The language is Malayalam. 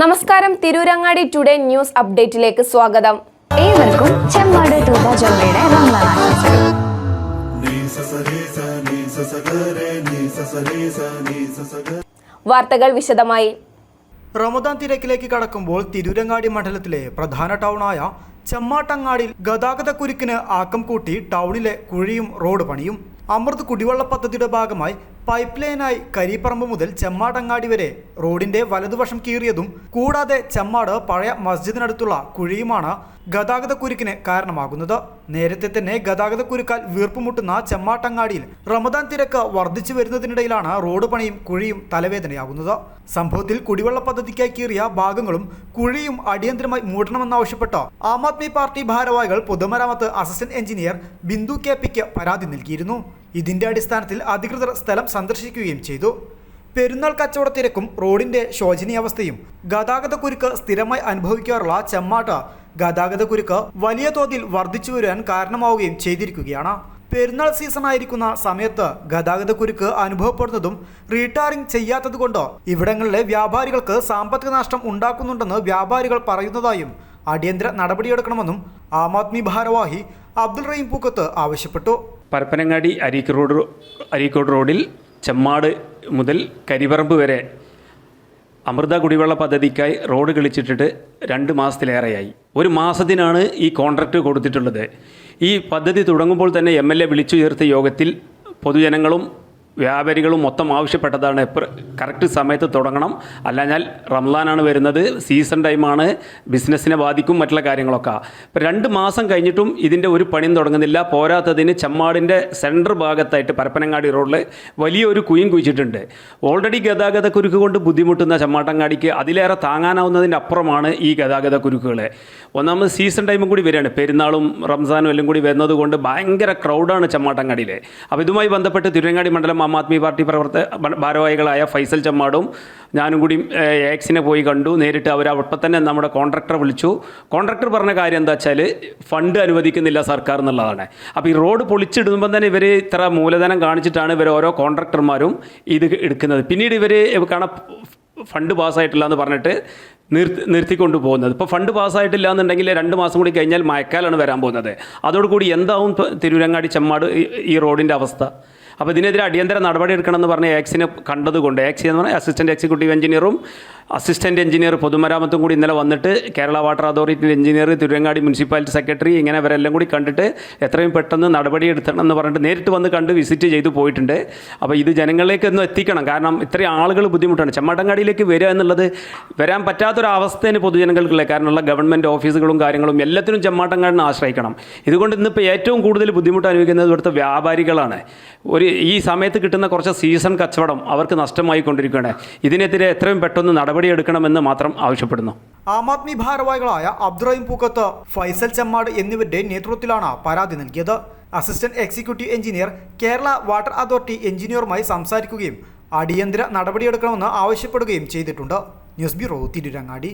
നമസ്കാരം. തിരൂരങ്ങാടി ടുഡേ ന്യൂസ് അപ്ഡേറ്റിലേക്ക് സ്വാഗതം. ഏവർക്കും ചെമ്മാട് തൂബ വാർത്തകൾ വിശദമായി. റമദാൻ തിരക്കിലേക്ക് കടക്കുമ്പോൾ തിരൂരങ്ങാടി മണ്ഡലത്തിലെ പ്രധാന ടൗണായ ചെമ്മാട്ടങ്ങാടിൽ ഗതാഗത കുരുക്കിന് ആക്കം കൂട്ടി ടൗണിലെ കുഴിയും റോഡ് പണിയും. അമൃത് കുടിവെള്ള പദ്ധതിയുടെ ഭാഗമായി പൈപ്പ് ലൈനായി കരിപ്പറമ്പ് മുതൽ ചെമ്മാടങ്ങാടി വരെ റോഡിന്റെ വലതുവശം കീറിയതും കൂടാതെ ചെമ്മാട് പഴയ മസ്ജിദിനടുത്തുള്ള കുഴിയുമാണ് ഗതാഗത കുരുക്കിന് കാരണമാകുന്നത്. നേരത്തെ തന്നെ ഗതാഗത കുരുക്കാൽ വീർപ്പുമുട്ടുന്ന ചെമ്മാട്ടങ്ങാടിയിൽ റമദാൻ തിരക്ക് വർദ്ധിച്ചു വരുന്നതിനിടയിലാണ് റോഡ് പണിയും കുഴിയും തലവേദനയാകുന്നത്. സംഭവത്തിൽ കുടിവെള്ള പദ്ധതിക്കായി കീറിയ ഭാഗങ്ങളും കുഴിയും അടിയന്തരമായി മൂടണമെന്നാവശ്യപ്പെട്ട് ആം ആദ്മി പാർട്ടി ഭാരവാഹികൾ പൊതുമരാമത്ത് അസിസ്റ്റന്റ് എഞ്ചിനീയർ ബിന്ദു കെ പിക്ക് പരാതി നൽകിയിരുന്നു. ഇതിന്റെ അടിസ്ഥാനത്തിൽ അധികൃതർ സ്ഥലം സന്ദർശിക്കുകയും ചെയ്തു. പെരുന്നാൾ കച്ചവട തിരക്കും റോഡിന്റെ ശോചനീയാവസ്ഥയും ഗതാഗത കുരുക്ക് സ്ഥിരമായി അനുഭവിക്കാറുള്ള ചെമ്മാട്ട ഗതാഗത കുരുക്ക് വലിയ തോതിൽ വർദ്ധിച്ചു വരാൻ കാരണമാവുകയും ചെയ്തിരിക്കുകയാണ്. പെരുന്നാൾ സീസൺ ആയിരിക്കുന്ന സമയത്ത് ഗതാഗത കുരുക്ക് അനുഭവപ്പെടുന്നതും റീടാറിംഗ് ചെയ്യാത്തതുകൊണ്ട് ഇവിടങ്ങളിലെ വ്യാപാരികൾക്ക് സാമ്പത്തിക നഷ്ടം ഉണ്ടാക്കുന്നുണ്ടെന്ന് വ്യാപാരികൾ പറയുന്നതായും അടിയന്തര നടപടിയെടുക്കണമെന്നും ആം ആദ്മി ഭാരവാഹി അബ്ദുൾ റഹീം പൂക്കത്ത് ആവശ്യപ്പെട്ടു. പരപ്പനങ്ങാടി റോഡ് അരീക്കോട് റോഡിൽ ചെമ്മാട് മുതൽ കരിപറമ്പ് വരെ അമൃത കുടിവെള്ള പദ്ധതിക്കായി റോഡ് കളിച്ചിട്ടിട്ട് രണ്ട് മാസത്തിലേറെയായി. ഒരു മാസത്തിനാണ് ഈ കോൺട്രാക്റ്റ് കൊടുത്തിട്ടുള്ളത്. ഈ പദ്ധതി തുടങ്ങുമ്പോൾ തന്നെ എം എൽ എ വിളിച്ചു യോഗത്തിൽ പൊതുജനങ്ങളും വ്യാപാരികളും മൊത്തം ആവശ്യപ്പെട്ടതാണ്. കറക്റ്റ് സമയത്ത് തുടങ്ങണം. അല്ലാഞ്ഞാൽ റംലാനാണ് വരുന്നത്. സീസൺ ടൈമാണ് ബിസിനസ്സിനെ ബാധിക്കും മറ്റുള്ള കാര്യങ്ങളൊക്കെ. ഇപ്പം രണ്ട് മാസം കഴിഞ്ഞിട്ടും ഇതിന്റെ ഒരു പണിയും തുടങ്ങുന്നില്ല. പോരാത്തതിന് ചമ്മാടിന്റെ സെന്റർ ഭാഗത്തായിട്ട് പരപ്പനങ്ങാടി റോഡിൽ വലിയൊരു കുയും കുഴിച്ചിട്ടുണ്ട്. ഓൾറെഡി ഗതാഗത കുരുക്ക് കൊണ്ട് ബുദ്ധിമുട്ടുന്ന ചമ്മാട്ടങ്ങാടിക്ക് അതിലേറെ താങ്ങാനാവുന്നതിന്റെ അപ്പുറമാണ് ഈ ഗതാഗത കുരുക്കുകൾ ഒന്നാമത് സീസൺ ടൈമും കൂടി വരികയാണ്. പെരുന്നാളും റംസാനും എല്ലാം കൂടി വരുന്നത് കൊണ്ട് ഭയങ്കര ക്രൗഡാണ് ചമ്മാട്ടങ്ങാടിയിൽ അപ്പോൾ ഇതുമായി ബന്ധപ്പെട്ട് തിരുവങ്ങാടി മണ്ഡലം ആം ആദ്മി പാർട്ടി പ്രവർത്ത ഭാരവാഹികളായ ഫൈസൽ ചമ്മാടും ഞാനും കൂടി എക്സിനെ പോയി കണ്ടു. നേരിട്ട് അവർ അപ്പം തന്നെ നമ്മുടെ കോൺട്രാക്ടറെ വിളിച്ചു. കോൺട്രാക്ടർ പറഞ്ഞ കാര്യം എന്താ വെച്ചാൽ ഫണ്ട് അനുവദിക്കുന്നില്ല സർക്കാർ എന്നുള്ളതാണ്. അപ്പോൾ ഈ റോഡ് പൊളിച്ചിടുമ്പോൾ തന്നെ ഇവർ ഇത്ര മൂലധനം കാണിച്ചിട്ടാണ് ഇവർ ഓരോ കോൺട്രാക്ടർമാരും ഇത് എടുക്കുന്നത്. പിന്നീട് ഇവർ കാണാൻ ഫണ്ട് പാസ്സായിട്ടില്ല എന്ന് പറഞ്ഞിട്ട് നിർത്തി നിർത്തിക്കൊണ്ട് പോകുന്നത്. ഇപ്പോൾ ഫണ്ട് പാസ്സായിട്ടില്ല എന്നുണ്ടെങ്കിൽ രണ്ട് മാസം കൂടി കഴിഞ്ഞാൽ മഴക്കാലാണ് വരാൻ പോകുന്നത്. അതോടുകൂടി എന്താവും തിരുവരങ്ങാടി ചെമ്മാട് ഈ റോഡിന്റെ അവസ്ഥ? അപ്പോൾ ഇതിനെതിരെ അടിയന്തര നടപടി എടുക്കണമെന്ന് പറഞ്ഞ് എക്സിനെ കണ്ടതുകൊണ്ട് എക്സി എന്ന് പറഞ്ഞാൽ അസിസ്റ്റന്റ് എക്സിക്യൂട്ടീവ് എഞ്ചിനീയറും അസിസ്റ്റന്റ് എഞ്ചിനീയർ പൊതുമരാമത്തും കൂടി ഇന്നലെ വന്നിട്ട് Kerala water authority engineer Thiruvangadi municipality secretary ഇങ്ങനെ ഇവരെല്ലാം കൂടി കണ്ടിട്ട് എത്രയും പെട്ടെന്ന് നടപടി എടുക്കണം എന്ന് പറഞ്ഞിട്ട് നേരിട്ട് വന്ന് കണ്ട് വിസിറ്റ് ചെയ്തു പോയിട്ടുണ്ട്. അപ്പോൾ ഇത് ജനങ്ങളിലേക്ക് ഒന്ന് എത്തിക്കണം. കാരണം ഇത്രയും ആളുകൾ ബുദ്ധിമുട്ടാണ്. ചെമ്മാട്ടങ്ങാടിയിലേക്ക് വരിക എന്നുള്ളത് വരാൻ പറ്റാത്തൊരവസ്ഥയാണ് പൊതുജനങ്ങൾക്കുള്ള. കാരണമുള്ള ഗവൺമെന്റ് ഓഫീസുകളും കാര്യങ്ങളും എല്ലാത്തിനും ചെമ്മാട്ടങ്ങാടിനെ ആശ്രയിക്കണം. ഇതുകൊണ്ട് ഇന്നിപ്പോൾ ഏറ്റവും കൂടുതൽ ബുദ്ധിമുട്ട് അനുഭവിക്കുന്നത് ഇവിടുത്തെ വ്യാപാരികളാണ്. ഒരു ഈ സമയത്ത് കിട്ടുന്ന കുറച്ച് സീസൺ കച്ചവടം അവർക്ക് നഷ്ടമായിക്കൊണ്ടിരിക്കുകയാണ്. ഇതിനെതിരെ എത്രയും പെട്ടെന്ന് നടപടിയെടുക്കണമെന്ന് മാത്രം ആവശ്യപ്പെടുന്നു. ആം ആദ്മി ഭാരവാഹികളായ അബ്ദുറഹിം പൂക്കത്ത് ഫൈസൽ ചെമ്മാട് എന്നിവരുടെ നേതൃത്വത്തിലാണ് പരാതി നൽകിയത്. Assistant executive engineer Kerala water authority എഞ്ചിനീയറുമായി സംസാരിക്കുകയും അടിയന്തര നടപടിയെടുക്കണമെന്ന് ആവശ്യപ്പെടുകയും ചെയ്തിട്ടുണ്ട്. News bureau Tirurangadi.